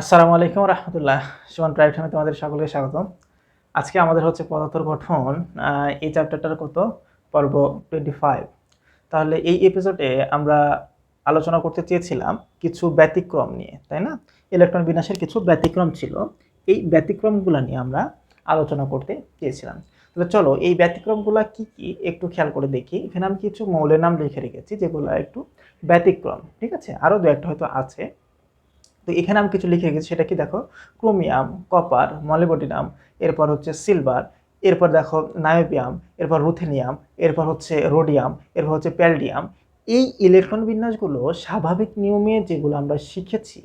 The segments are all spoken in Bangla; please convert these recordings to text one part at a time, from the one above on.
আসসালামু আলাইকুম রহমতুল্লাহ। সুমন প্রাইভেট হোমে তোমাদের সকলকে স্বাগতম। আজকে আমাদের হচ্ছে পদার্থ গঠন এই চ্যাপ্টারটার কত? পর্ব টোয়েন্টি ফাইভ তাহলে এই এপিসোডে আমরা আলোচনা করতে চেয়েছিলাম কিছু ব্যতিক্রম নিয়ে, তাই না? ইলেকট্রন বিন্যাসের কিছু ব্যতিক্রম ছিল। এই ব্যতিক্রমগুলো নিয়ে আমরা আলোচনা করতে চেয়েছিলাম। তাহলে চলো, এই ব্যতিক্রমগুলো কি কি একটু খেয়াল করে দেখি। এখানে আমি কিছু মৌলের নাম লিখে রেখেছি যেগুলো একটু ব্যতিক্রম, ঠিক আছে? আরও দু একটা হয়তো আছে। তো এখানে আমি কিছু লিখে রেখেছি, সেটা কি দেখো? ক্রোমিয়াম, কপার, মলিবডিনাম, এরপর হচ্ছে সিলভার, এরপর দেখো নায়োবিয়াম এরপর রুথেনিয়াম, এরপর হচ্ছে রোডিয়াম, এরপর হচ্ছে প্যালডিয়াম। এই ইলেকট্রন বিন্যাসগুলো স্বাভাবিক নিয়মে যেগুলো আমরা শিখেছি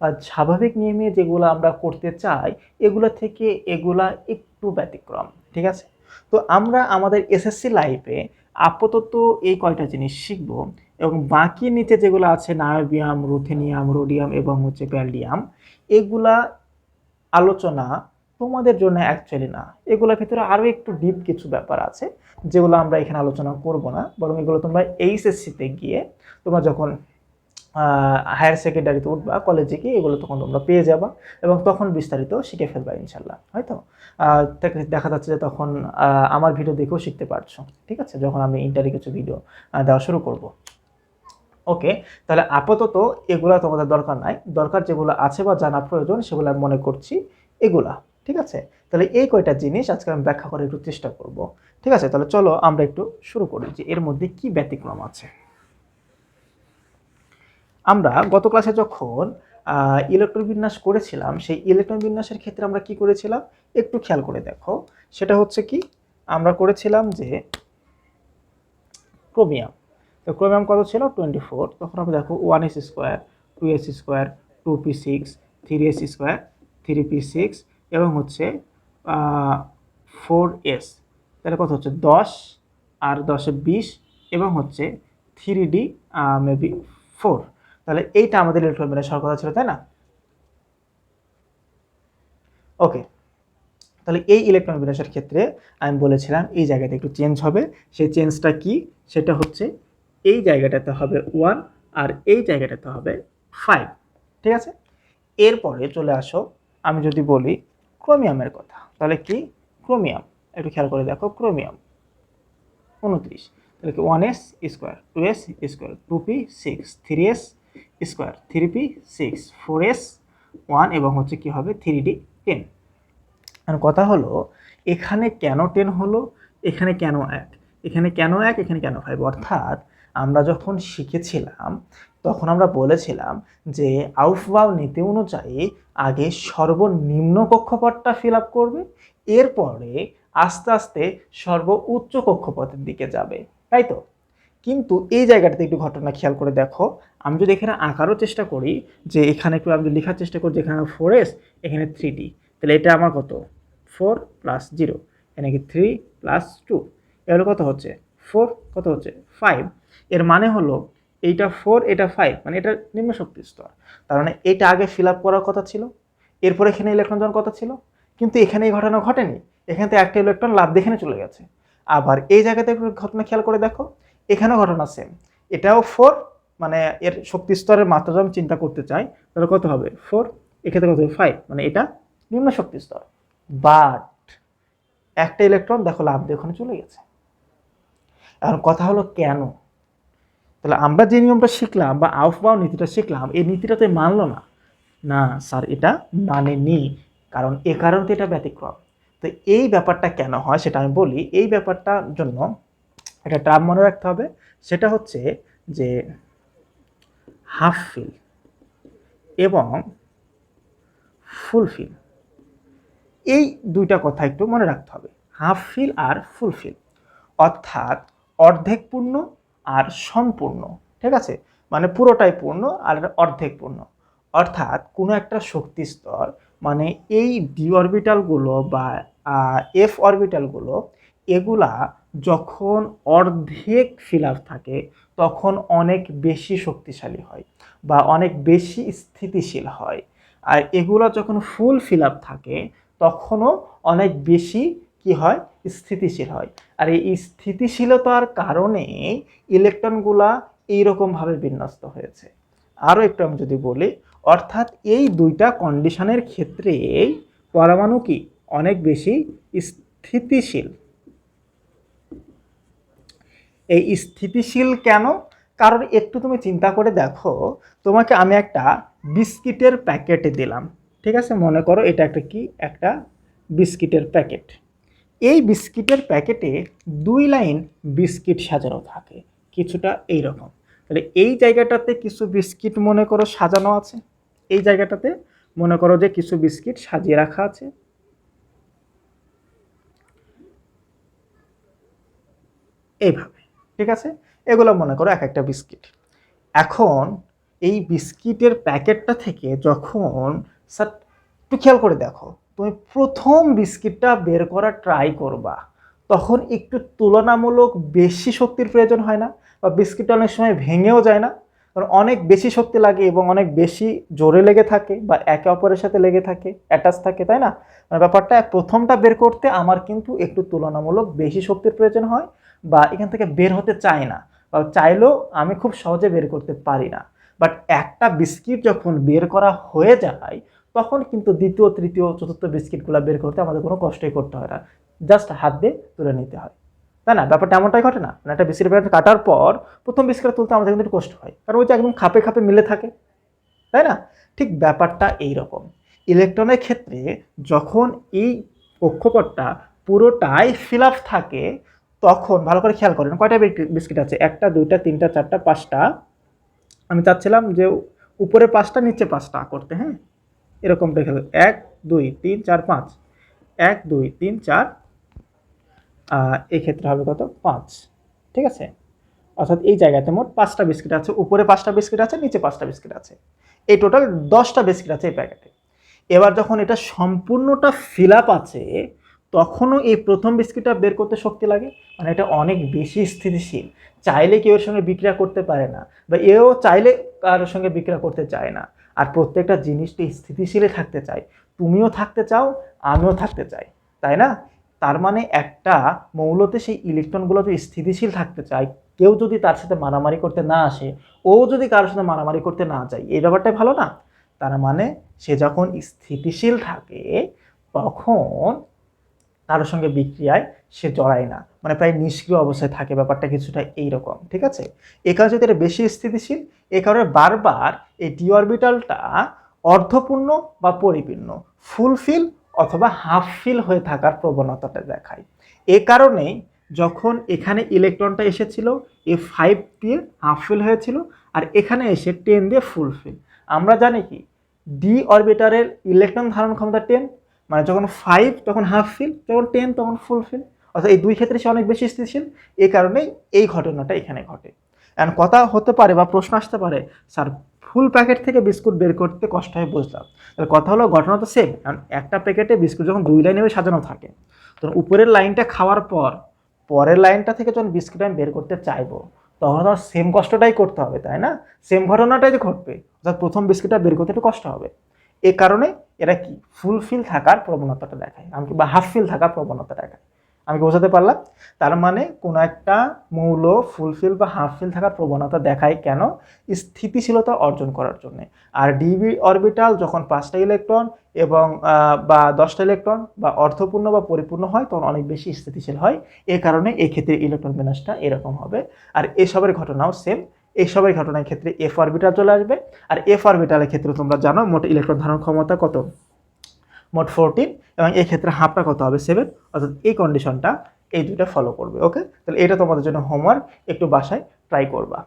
বা স্বাভাবিক নিয়মে যেগুলো আমরা করতে চাই, এগুলো থেকে এগুলা একটু ব্যতিক্রম, ঠিক আছে? তো আমরা আমাদের এসএসসি লাইফে আপাতত এই কয়টা জিনিস শিখব। এবং বাকি নিচে যেগুলো আছে নায়োবিয়াম রুথেনিয়াম রোডিয়াম এবং হচ্ছে প্যালডিয়াম, এগুলা আলোচনা তোমাদের জন্য অ্যাকচুয়ালি না। এগুলোর ভিতরে আরও একটু ডিপ কিছু ব্যাপার আছে, যেগুলো আমরা এখানে আলোচনা করব না, বরং এগুলো তোমরা এইচএসসিতে গিয়ে তোমরা যখন হায়ার সেকেন্ডারিতে উঠবা কলেজে গিয়ে এগুলো তখন তোমরা পেয়ে যাবা এবং তখন বিস্তারিত শিখে ফেলবা ইনশাল্লাহ হয়তো? দেখা যাচ্ছে যে তখন আমার ভিডিও দেখেও শিখতে পারছ, ঠিক আছে? যখন আমি ইন্টারে কিছু ভিডিও দেওয়া শুরু করব। ওকে তাহলে আপাতত এগুলা তোমাদের দরকার নাই। দরকার যেগুলো আছে বা জানা প্রয়োজন, সেগুলো আমি মনে করছি এগুলা, ঠিক আছে? তাহলে এই কয়টা জিনিস আজকে আমি ব্যাখ্যা করার একটু চেষ্টা করব, ঠিক আছে? তাহলে চলো আমরা একটু শুরু করি যে এর মধ্যে কি ব্যতিক্রম আছে। আমরা গত ক্লাসে যখন ইলেকট্রন বিন্যাস করেছিলাম, সেই ইলেকট্রন বিন্যাসের ক্ষেত্রে আমরা কি করেছিলাম? একটু খেয়াল করে দেখো। সেটা হচ্ছে কি? আমরা করেছিলাম যে, ক্রোমিয়াম। তো ক্রোমিয়াম কত ছিল? টোয়েন্টি ফোর তখন আমরা দেখো one s square two s square two p six three s square three p six এবং হচ্ছে ফোর এস তাহলে কত হচ্ছে? দশ আর দশে বিশ এবং হচ্ছে থ্রি ডি মেবি ফোর তাহলে এইটা আমাদের ইলেকট্রন বিন্যাসের কথা ছিল, তাই না? ওকে তাহলে এই ইলেকট্রন বিন্যাসের ক্ষেত্রে আমি বলেছিলাম এই জায়গাটা একটু চেঞ্জ হবে। সেই চেঞ্জটা কি? সেটা হচ্ছে এই জায়গাটাতে হবে ওয়ান আর এই জায়গাটাতে হবে ফাইভ ঠিক আছে? এরপরে চলে আসো, আমি যদি বলি ক্রোমিয়ামের কথা, তাহলে কি? ক্রোমিয়াম একটু খেয়াল করে দেখো ক্রোমিয়াম উনত্রিশ, তাহলে কি one s square two s square two p six three s square three p six four s one এবং হচ্ছে কি হবে থ্রি ডি টেন আর কথা হলো, এখানে কেন টেন হলো? এখানে কেন এক? এখানে কেন এক? এখানে কেন ফাইভ অর্থাৎ আমরা যখন শিখেছিলাম, তখন আমরা বলেছিলাম যে আউফবাউ নীতি অনুযায়ী আগে সর্বনিম্ন কক্ষপথটা ফিল আপ করবে, এরপরে আস্তে আস্তে সর্ব উচ্চ কক্ষপথের দিকে যাবে, তাই তো? কিন্তু এই জায়গাটাতে একটু ঘটনা খেয়াল করে দেখো, আমি যদি এখানে আঁকারও চেষ্টা করি, যে এখানে একটু আমি লেখার চেষ্টা করি যে এখানে ফোর এস এখানে থ্রি ডি তাহলে এটা আমার কত? ফোর প্লাস জিরো এখানে কি থ্রি প্লাস টু এগুলো কত হচ্ছে? ফোর কত হচ্ছে? ফাইভ এর মানে হলো এইটা ফোর এটা ফাইভ মানে এটা নিম্ন শক্তি স্তর। তার মানে এটা আগে ফিল আপ করার কথা ছিল, এরপর এখানে ইলেকট্রন যাওয়ার কথা ছিল, কিন্তু এখানে এই ঘটনা ঘটেনি। এখানে তো একটা ইলেকট্রন লাভ দেখে চলে গেছে। আবার এই জায়গাতে ঘটনা খেয়াল করে দেখো, এখানেও ঘটনা সেম এটাও ফোর মানে এর শক্তি স্তরের মাত্রা যদি আমি চিন্তা করতে চাই, তাহলে কত হবে? ফোর এক্ষেত্রে কত হবে? ফাইভ মানে এটা নিম্ন শক্তি স্তর। বাট একটা ইলেকট্রন দেখো লাভ ওখানে চলে গেছে। এখন কথা হলো কেন? তাহলে আমরা যে নিয়মটা শিখলাম বা আউফবাউ নীতিটা শিখলাম, এই নীতিটা তো মানলো না। না, স্যার, এটা মানেনি, কারণ এ কারণে তো এটা ব্যতিক্রম। তো এই ব্যাপারটা কেন হয় সেটা আমি বলি। এই ব্যাপারটার জন্য একটা টার্ম মনে রাখতে হবে। সেটা হচ্ছে যে হাফ ফিল এবং ফুল ফিল। এই দুইটা কথা একটু মনে রাখতে হবে। হাফ ফিল আর ফুল ফিল। অর্থাৎ অর্ধেক পূর্ণ আর সম্পূর্ণ, ঠিক আছে? মানে পুরোটাই পূর্ণ আর অর্ধেক পূর্ণ। অর্থাৎ কোনো একটা শক্তি স্তর মানে এই ডি অরবিটালগুলো বা এফ অরবিটালগুলো এগুলা যখন অর্ধেক ফিল থাকে, তখন অনেক বেশি শক্তিশালী হয় বা অনেক বেশি স্থিতিশীল হয়। আর এগুলো যখন ফুল ফিল থাকে, তখনও অনেক বেশি কি হয়? স্থিতিশীল হয়। আর এই স্থিতিশীলতার কারণে ইলেকট্রনগুলা এইরকমভাবে বিন্যস্ত হয়েছে। আরও একটু আমি যদি বলি, অর্থাৎ এই দুইটা কন্ডিশনের ক্ষেত্রে পরমাণু কি অনেক বেশি স্থিতিশীল? এই স্থিতিশীল কেন? কারণ একটু তুমি চিন্তা করে দেখো, তোমাকে আমি একটা বিস্কিটের প্যাকেট দিলাম। ঠিক আছে? মনে করো এটা একটা কি? একটা বিস্কিটের প্যাকেট। এই বিস্কিটের প্যাকেটে দুই লাইন বিস্কিট সাজানো থাকে। কিছুটা এই রকম তাহলে এই জায়গাটাতে কিছু বিস্কিট মনে করো সাজানো আছে? এই জায়গাটাতে মনে করো যে কিছু বিস্কিট সাজিয়ে রাখা আছে। এইভাবে, ঠিক আছে? এগুলো মনে করো এক একটা বিস্কিট। এখন এই বিস্কিটের প্যাকেটটা থেকে যখন স্যার একটু খেয়াল করে দেখো। তুমি প্রথম বিস্কিটটা বের করার ট্রাই করবা। তখন একটু তুলনামূলক বেশি শক্তির প্রয়োজন হয় না বা বিস্কিটটা অনেক সময় ভেঙেও যায় না। কারণ অনেক বেশি শক্তি লাগে এবং অনেক বেশি জোরে লেগে থাকে বা একে অপরের সাথে লেগে থাকে অ্যাটাচ থাকে, তাই না? মানে ব্যাপারটা প্রথমটা বের করতে আমার কিন্তু একটু তুলনামূলক বেশি শক্তির প্রয়োজন হয় বা এখান থেকে বের হতে চাই না বা চাইলেও আমি খুব সহজে বের করতে পারি না। বাট একটা বিস্কিট যখন বের করা হয়ে যায় তখন কিন্তু দ্বিতীয়, তৃতীয়, চতুর্থ বিস্কিটগুলো বের করতে আমাদের কোনো কষ্টই করতে হয় না। জাস্ট হাত দিয়ে তুলে নিতে হয়। তাই না? ব্যাপারটা এমনটাই ঘটে না। মানে একটা বিস্কিট প্যাকেট কাটার পর প্রথম বিস্কিট তুলতে আমাদের কিন্তু কষ্ট হয়। কারণ ওই যে একদম খাপে খাপে মিলে থাকে। তাই না? ঠিক ব্যাপারটা এই রকম ইলেকট্রনের ক্ষেত্রে যখন এই কক্ষপথটা পুরোটাই ফিল আপ থাকে, তখন ভালো করে খেয়াল করেন, কয়টা বিস্কিট আছে? একটা, দুইটা, তিনটা, চারটা, পাঁচটা। আমি চাচ্ছিলাম যে উপরে পাঁচটা, নিচে পাঁচটা করতে হ্যাঁ? এরকমটা খেয়াল এক, দুই, তিন, চার, পাঁচ। এক, দুই, তিন, চার এক্ষেত্রে হবে কত? পাঁচ। ঠিক আছে? অর্থাৎ এই জায়গাতে মোট পাঁচটা বিস্কিট আছে। উপরে পাঁচটা বিস্কিট আছে, নিচে পাঁচটা বিস্কিট আছে। এই টোটাল দশটা বিস্কিট আছে এই প্যাকেটে। এবার যখন এটা সম্পূর্ণটা ফিল আপ আছে, তখনও এই প্রথম বিস্কিটটা বের করতে শক্তি লাগে। মানে এটা অনেক বেশি স্থিতিশীল। চাইলে কেউ এর সঙ্গে বিক্রিয়া করতে পারে না, বা এও চাইলে কারোর সঙ্গে বিক্রিয়া করতে চায় না। আর প্রত্যেকটা জিনিসটি স্থিতিশীলে থাকতে চায়। তুমিও থাকতে চাও, আমিও থাকতে চাই, তাই না? তার মানে একটা মৌলতে সেই ইলেকট্রনগুলো যদি স্থিতিশীল থাকতে চায়, কেউ যদি তার সাথে মারামারি করতে না আসে, ও যদি কারোর সাথে মারামারি করতে না যায় এই ব্যাপারটাই ভালো না? তার মানে সে যখন স্থিতিশীল থাকে, তখন কারোর সঙ্গে বিক্রিয়ায় সে জড়ায় না। মানে প্রায় নিষ্ক্রিয় অবস্থায় থাকে, ব্যাপারটা কিছুটা এইরকম, ঠিক আছে? এ কারণে যদি এটা বেশি স্থিতিশীল, এ কারণে বারবার এই ডি অরবিটালটা অর্ধপূর্ণ বা পরিপূর্ণ ফুলফিল অথবা হাফ ফিল হয়ে থাকার প্রবণতাটা দেখায়। এ কারণেই যখন এখানে ইলেকট্রনটা এসেছিল, এ ফাইভ দিয়ে হাফ ফিল হয়েছিল, আর এখানে এসে টেন দিয়ে ফুলফিল আমরা জানি কি ডি অরবিটারের ইলেকট্রন ধারণ ক্ষমতা টেন মানে যখন ফাইভ তখন হাফ ফিল যখন টেন তখন ফুল ফিল অর্থাৎ এই দুই ক্ষেত্রে সে অনেক বেশি স্থিতিশীল। এই কারণেই এই ঘটনাটা এখানে ঘটে। এখন কথা হতে পারে বা প্রশ্ন আসতে পারে, স্যার ফুল প্যাকেট থেকে বিস্কুট বের করতে কষ্ট হয়, বুঝলাম। তাহলে কথা হলো ঘটনা তো সেম কারণ একটা প্যাকেটে বিস্কুট যখন দুই লাইনে সাজানো থাকে, তখন উপরের লাইনটা খাওয়ার পর, পরের লাইনটা থেকে যখন বিস্কুট আমি বের করতে চাইব, তখন তো সেম কষ্টটাই করতে হবে, তাই না? সেম ঘটনাটাই যে ঘটবে। অর্থাৎ প্রথম বিস্কুটটা বের করতে একটু কষ্ট হবে। এ কারণে এরা কি ফুলফিল থাকার প্রবণতাটা দেখায়। এমনকি বা হাফ ফিল থাকার প্রবণতা দেখায়। আমি কি বোঝাতে পারলাম? তার মানে কোনো একটা মৌল ফুলফিল বা হাফ ফিল থাকার প্রবণতা দেখায় কেন? স্থিতিশীলতা অর্জন করার জন্য। আর ডিবি অরবিটাল যখন পাঁচটা ইলেকট্রন এবং বা দশটা ইলেকট্রন বা অর্থপূর্ণ বা পরিপূর্ণ হয়, তখন অনেক বেশি স্থিতিশীল হয়। এ কারণে এই ক্ষেত্রে ইলেকট্রন বিন্যাসটা এরকম হবে। আর এসবের ঘটনাও সেম এইসবের ঘটনার ক্ষেত্রে এফ অরবিটাল চলে আসবে। আর এফ অরবিটালের ক্ষেত্রে তোমরা জানো মোট ইলেকট্রন ধারণ ক্ষমতা কত? মোট ফোরটিন এবং এই ক্ষেত্রে হাফটা কত হবে? সেভেন অর্থাৎ এই কন্ডিশনটা এই দুইটা ফলো করবে ওকে তাহলে এটা তোমাদের জন্য হোমওয়ার্ক একটু বাসায় ট্রাই করবা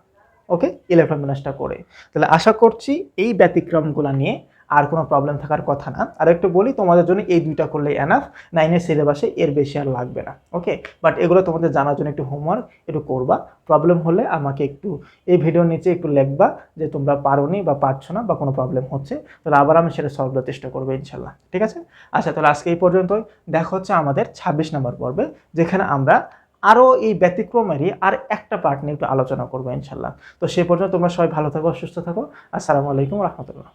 ওকে ইলেকট্রন বিন্যাসটা করে। তাহলে আশা করছি এই ব্যতিক্রমগুলো নিয়ে আর কোনো প্রবলেম থাকার কথা না। আর একটু বলি, তোমাদের জন্য এই দুইটা করলে এনাফ নাইনের সিলেবাসে এর বেশি আর লাগবে না ওকে বাট এগুলো তোমাদের জানার জন্য একটু হোমওয়ার্ক একটু করবা। প্রবলেম হলে আমাকে একটু এই ভিডিওর নিচে একটু লিখবা যে তোমরা পারোনি বা পারছ না বা কোনো প্রবলেম হচ্ছে। তাহলে আবার আমি সেটা সলভ করার চেষ্টা করব ইনশাল্লাহ ঠিক আছে? আচ্ছা তাহলে আজকে এই পর্যন্তই। দেখা হচ্ছে আমাদের ছাব্বিশ নম্বর পর্বে, যেখানে আমরা আরও এই ব্যতিক্রমেরই আর একটা পার্ট নিয়ে একটু আলোচনা করব ইনশাল্লাহ তো সে পর্যন্ত তোমরা সবাই ভালো থাকো, সুস্থ থাকো। আসসালামু আলাইকুম রহমতুল্লাহ।